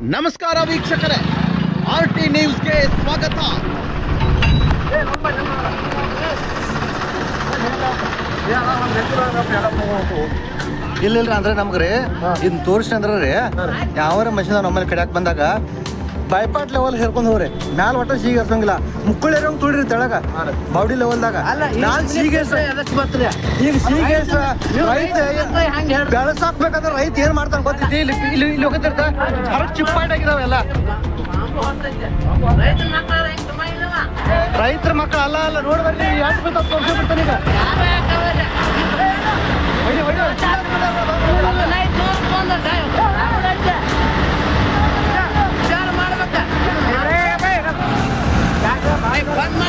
ನಮಸ್ಕಾರ ವೀಕ್ಷಕರೇ. R T ನ್ಯೂಸ್ಗೆ ಸ್ವಾಗತ. ಇಲ್ಲಿಲ್ರಿ ಅಂದ್ರೆ ನಮ್ಗ್ರಿ ಇನ್ ತೋರಿಸಿ ಅಂದ್ರೆ ರೀ ಯಾವ ಮನುಷ್ಯನ ನಮ್ಮಲ್ಲಿ ಕಡ್ಯಾಕ್ ಬಂದಾಗ ಬೈಪಾಟ್ ಲೆವೆಲ್ ಹೇರ್ಕೊಂಡ್ ಹೋಗ್ರಿ. ಮ್ಯಾಲ ಒಟ್ಟ ಸೀಗೆ ಹರ್ಸಂಗಿಲ್ಲ ಮುಕ್ಕಳಿ ಇರೋಂಗ್ ತುಳ್ರಿ ತೆಳಗ. ಬಾಡಿ ಲೆವೆಲ್ದಾಗ ನಾನ್ ಸೀಗೆ ಈಗ ಸೀಗೆ ರೈತ ಬೆಳಸಾಕ್ಬೇಕಂದ್ರೆ ರೈತ ಏನ್ ಮಾಡ್ತಾನೆ ಗೊತ್ತೈತಿ ಇಲ್ಲಿ ಇಲ್ಲಿ ಇಲ್ಲಿ ಹೋಗತಿರ್ತ ಹರಕ್ ಚಿಪ್ಪಾಟ್ ಆಗಿದಾವೆಲ್ಲ ರೈತರ ಮಕ್ಕಳ ಅಲ್ಲ ಅಲ್ಲ ರೋಡ್ ಬರ್ರಿ ಎಷ್ಟು ಬಿಡ್ತಾವ ತೋರ್ಸಿ ಬಿಡ್ತಾನೆ ಈಗ. Juan